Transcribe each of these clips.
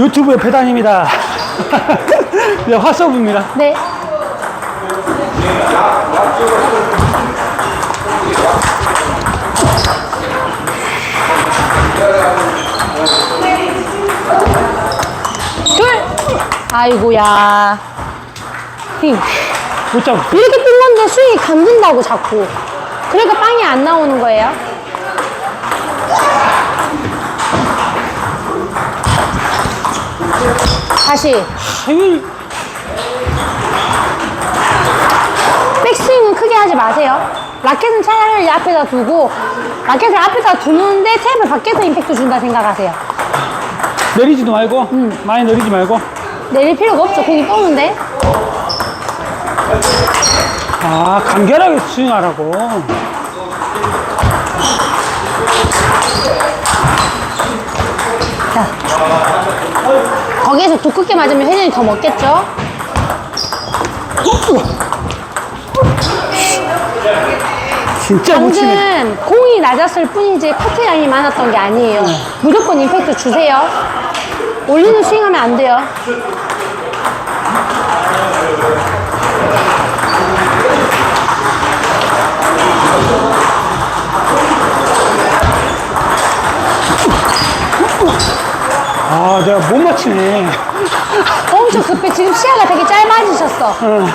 유튜브의 배단입니다. 네, 화서브입니다. 네. 둘. 아이고야. 힘. 못 잡고. 이렇게 뜬 건데 스윙이 감긴다고 자꾸. 그러니까 빵이 안 나오는 거예요. 다시. 힘이 백스윙은 크게 하지 마세요. 라켓은 차라리 앞에다 두고, 라켓을 앞에다 두는데 탭을 밖에서 임팩트 준다 생각하세요. 내리지도 말고, 많이 내리지 말고. 내릴 필요가 없죠. 공이 뻗는데. 아, 간결하게 스윙하라고. 두껍게 맞으면 회전이 더 먹겠죠? 진짜 못 치네. 방금 공이 낮았을 뿐이지 커트 양이 많았던 게 아니에요. 무조건 임팩트 주세요. 올리는 스윙하면 안 돼요. 아, 내가 못 맞히네. 엄청 급해. 지금 시야가 되게 짧아지셨어. 응.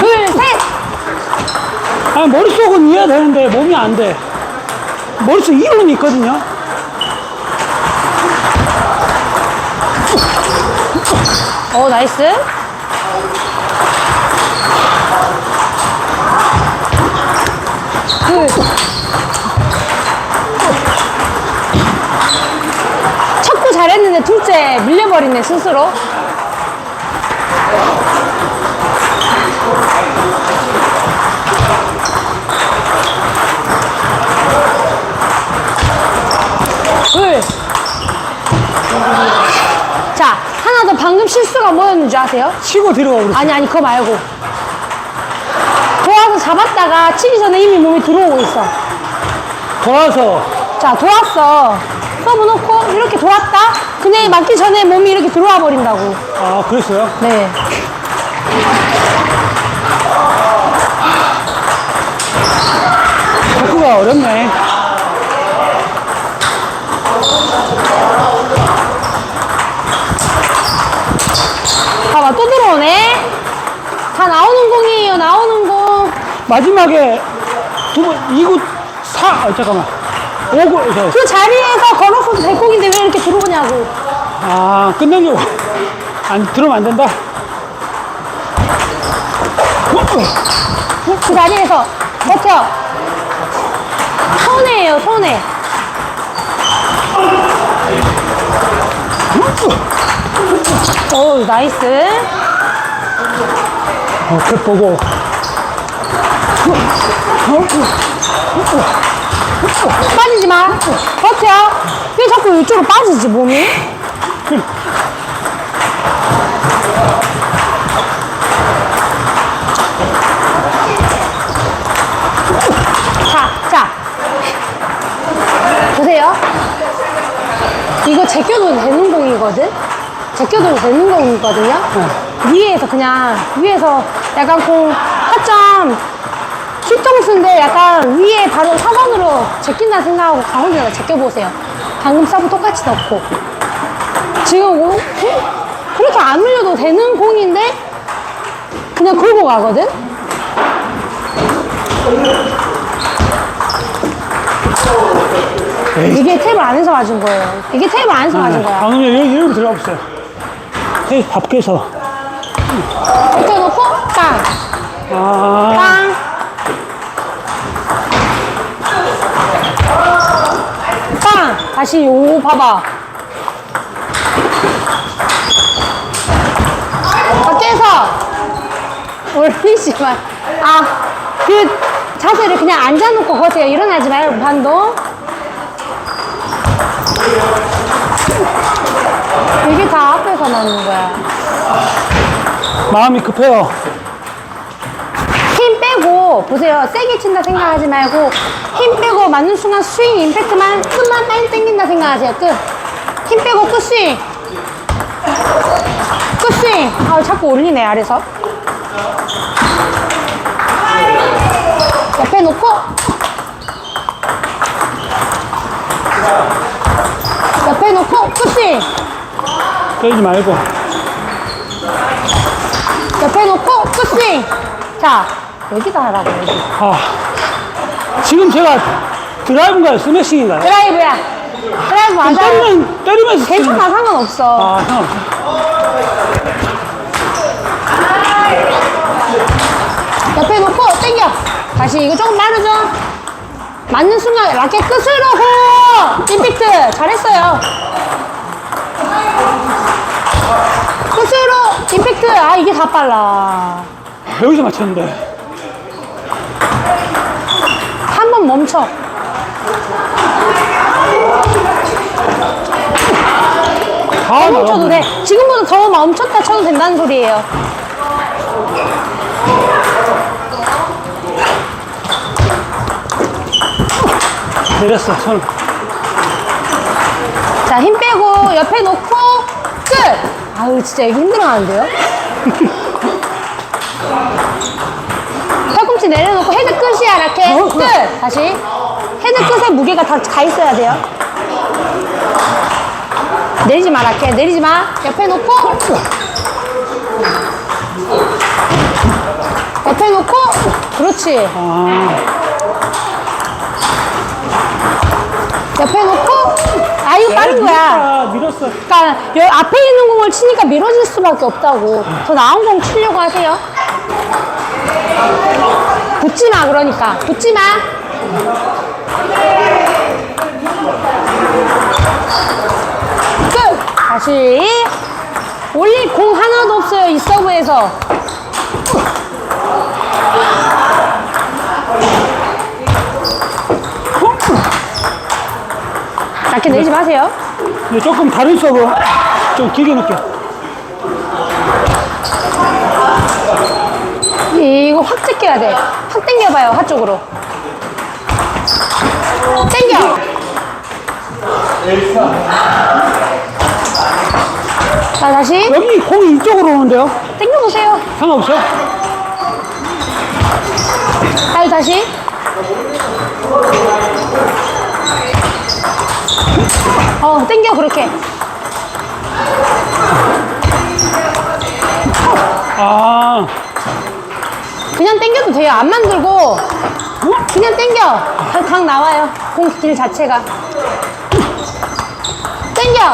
둘, 셋! 아, 머릿속은 이해가 되는데 몸이 안 돼. 머릿속 이론이 있거든요. 어, 나이스. 둘. 첫구 잘했는데 둘째 밀려버리네, 스스로. 둘. 자, 하나 더 방금 실수가 뭐였는지 아세요? 치고 들어가 그랬어. 아니, 아니, 그거 말고. 잡았다가 치기 전에 이미 몸이 들어오고 있어. 돌아서. 자, 도왔어. 서브 놓고 이렇게 도왔다? 그냥 맞기 전에 몸이 이렇게 들어와 버린다고. 아, 그랬어요? 네. 자꾸가 어렵네. 마지막에 두 번, 2구, 4, 아, 잠깐만. 5구, 저, 그 자리에서 걸었어도 될 공인데 왜 이렇게 들어오냐고. 아, 끝내려고. 안, 들어오면 안 된다. 그 자리에서 버텨. 손해예요, 손해. 오, 나이스. 어, 그 보고. 빠지지 마. 버텨. 왜 자꾸 이쪽으로 빠지지, 몸이? 자, 자. 보세요. 이거 제껴도 되는 공이거든? 제껴도 되는 공이거든요? 위에서 그냥, 위에서 약간 공, 타점, 슈점수인데 약간 위에 바로 사선으로 제낀다 생각하고 가운데다 제껴보세요. 방금 서브 똑같이 넣고. 지금 공, 그렇게 안 올려도 되는 공인데 그냥 긁고 가거든? 이게 테이블 안에서 맞은 거예요. 이게 테이블 안에서 맞은 거야. 방금 여기, 여기 들어가 보세요. 네, 밖에서. 붙여놓고 빵! 아, 빵! 빵! 다시 요 봐봐. 밖에서 올리지 마. 아, 그 자세를 그냥 앉아놓고 거세요. 일어나지 말고 반동. 이게 다 앞에서 나는 거야. 마음이 급해요. 치고 보세요. 세게 친다 생각하지 말고 힘 빼고 맞는 순간 스윙 임팩트만 끝만 빨리 당긴다 생각하세요. 끝. 힘 빼고 끝 스윙. 끝 스윙. 아 자꾸 올리네 아래서. 옆에 놓고 옆에 놓고 끝 스윙. 때리지 말고. 옆에 놓고 끝 스윙. 자 여기다 하라고 여기. 아. 지금 제가 드라이브인가요? 스매싱인가요? 드라이브야. 드라이브 맞아. 때리면, 때리면서. 괜찮아 상관없어. 아, 상관없어. 옆에 놓고 당겨. 다시 이거 조금 마르죠? 맞는 순간 라켓 끝으로 호! 임팩트 잘했어요. 끝으로 임팩트. 아 이게 다 빨라. 여기서 맞췄는데. 멈춰. 아, 멈춰도 돼. 지금보다 더 멈췄다 쳐도 된다는 소리예요. 내렸어, 손. 자, 힘 빼고 옆에 놓고 끝! 아유, 진짜 이거 힘들어하는데요? 팔꿈치 내려놓고 헤드 끝이야, 라켓. 어, 끝! 그래. 다시. 헤드 끝에 무게가 다 가 있어야 돼요. 내리지 마, 라켓. 내리지 마. 옆에 놓고. 옆에 놓고. 그렇지. 아, 옆에 놓고. 아, 이거 빠른 거야. 밀었어. 그러니까 여기 앞에 있는 공을 치니까 미뤄질 수밖에 없다고. 더 나은 공 치려고 하세요. 붙지 마 그러니까 붙지 마. 끝. 다시 올릴 공 하나도 없어요 이 서브에서. 낮게 내리지 마세요. 이제 조금 다른 서브. 좀 길게 넣게. 이거 확 제껴야 돼. 확 당겨봐요, 한쪽으로. 당겨! 자, 다시. 여기 공이 이쪽으로 오는데요? 당겨보세요. 상관없어요? 자, 다시. 어, 당겨, 그렇게. 아, 그냥 당겨도 돼요. 안 만들고. 그냥 당겨. 각, 각 나와요. 공길 자체가. 당겨.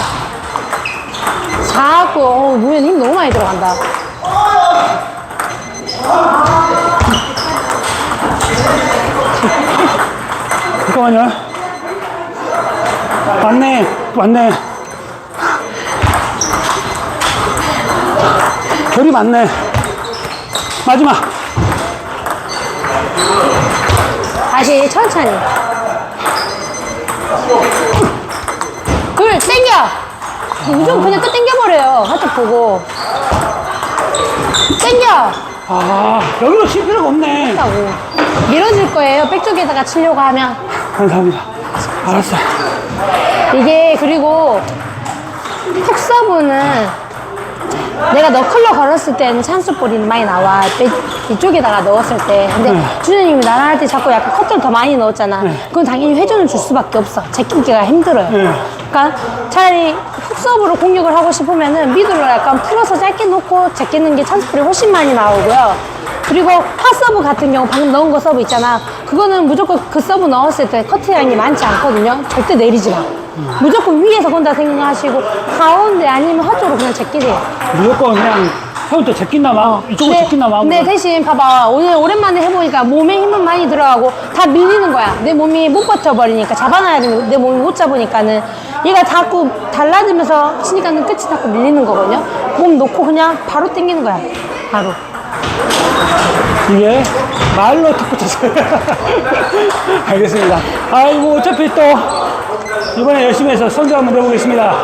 자꾸, 어, 무현 힘 너무 많이 들어간다. 잠깐만요. 맞네, 맞네. 결이 맞네. 마지막. 다시 천천히. 글 당겨. 무조건 그냥 끝 당겨버려요. 한쪽 보고. 당겨. 아, 여기로 칠 필요가 없네. 한다고. 밀어줄 거예요. 백 쪽에다가 치려고 하면. 감사합니다. 알았어. 이게 그리고 톡 서브는 내가 너클로 걸었을 때는 찬스볼이 많이 나와. 백- 이쪽에다가 넣었을 때. 근데 네. 준현님이 나랑 할 때 자꾸 약간 커트를 더 많이 넣었잖아. 그건 당연히 회전을 줄 수밖에 없어. 제끼기가 힘들어요. 네. 그러니까 차라리 훅 서브로 공격을 하고 싶으면은 미드로 약간 풀어서 짧게 놓고 제끼는 게 찬스볼이 훨씬 많이 나오고요. 그리고 파 서브 같은 경우 방금 넣은 거 서브 있잖아. 그거는 무조건 그 서브 넣었을 때 커트 양이 많지 않거든요. 절대 내리지 마. 무조건 위에서 건다 생각하시고 가운데 아니면 허쪽으로 그냥 제끼세요. 무조건 그냥 처음부터 제낀다 마 이쪽으로 제낀다 마음. 근데 대신 봐봐 오늘 오랜만에 해보니까 몸에 힘은 많이 들어가고 다 밀리는 거야 내 몸이 못 버텨버리니까 잡아놔야 되는데 내 몸이 못 잡으니까는 얘가 자꾸 달라지면서 치니까는 끝이 자꾸 밀리는 거거든요 몸 놓고 그냥 바로 당기는 거야 바로 이게 말로 탁 붙었어요. 알겠습니다. 아이고, 어차피 또 이번에 열심히 해서 성적 한번 내보겠습니다.